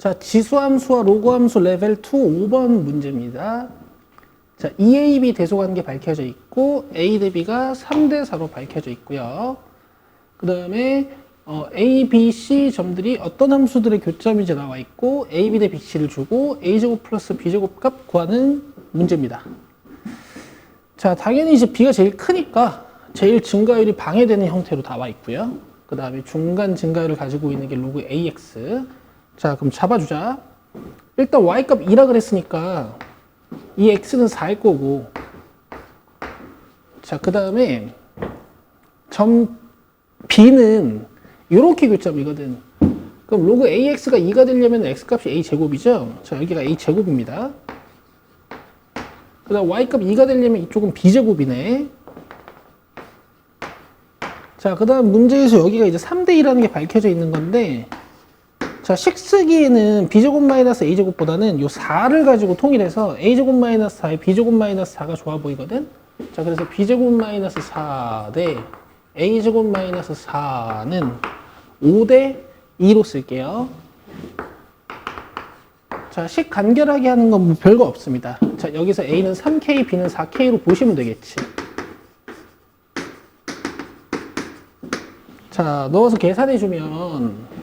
자, 지수함수와 로그함수 레벨 2 5번 문제입니다. 자, EAB 대소관계 밝혀져 있고 A 대 B가 3대 4로 밝혀져 있고요. 그 다음에 어, A, B, C 점들이 어떤 함수들의 교점인지 나와 있고 A, B 대 B, C를 주고 A제곱 플러스 B제곱 값 구하는 문제입니다. 자, 당연히 이제 B가 제일 크니까 제일 증가율이 방해되는 형태로 나와 있고요. 그 다음에 중간 증가율을 가지고 있는 게 로그 AX. 자, 그럼 잡아주자. 일단 Y값 2라 그랬으니까 이 X는 4일 거고. 자, 그 다음에 점 B는 이렇게 교점이거든. 그럼 로그 AX가 2가 되려면 X값이 A 제곱이죠? 자, 여기가 A 제곱입니다. 그 다음 Y값 2가 되려면 이쪽은 B 제곱이네. 자, 그 다음 문제에서 여기가 이제 3대2라는 게 밝혀져 있는 건데, 자, 식 쓰기에는 b제곱 마이너스 a제곱보다는 요 4를 가지고 통일해서 a제곱 마이너스 4에 b제곱 마이너스 4가 좋아 보이거든? 자, 그래서 b제곱 마이너스 4 대 a제곱 마이너스 4는 5 대 2로 쓸게요. 자, 식 간결하게 하는 건 뭐 별거 없습니다. 자, 여기서 a는 3k, b는 4k로 보시면 되겠지. 자, 넣어서 계산해주면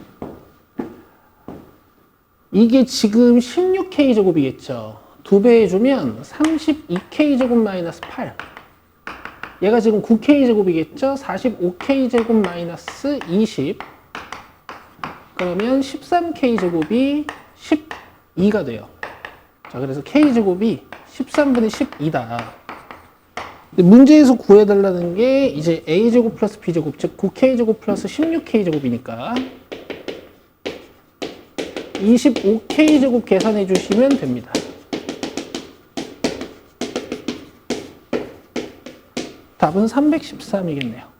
이게 지금 16k 제곱이겠죠. 두 배 해주면 32k 제곱 마이너스 8. 얘가 지금 9k 제곱이겠죠. 45k 제곱 마이너스 20. 그러면 13k 제곱이 12가 돼요. 자, 그래서 k 제곱이 13분의 12다. 문제에서 구해달라는 게 이제 a 제곱 플러스 b 제곱 즉 9k 제곱 플러스 16k 제곱이니까 25k 제곱 계산해 주시면 됩니다. 답은 313이겠네요.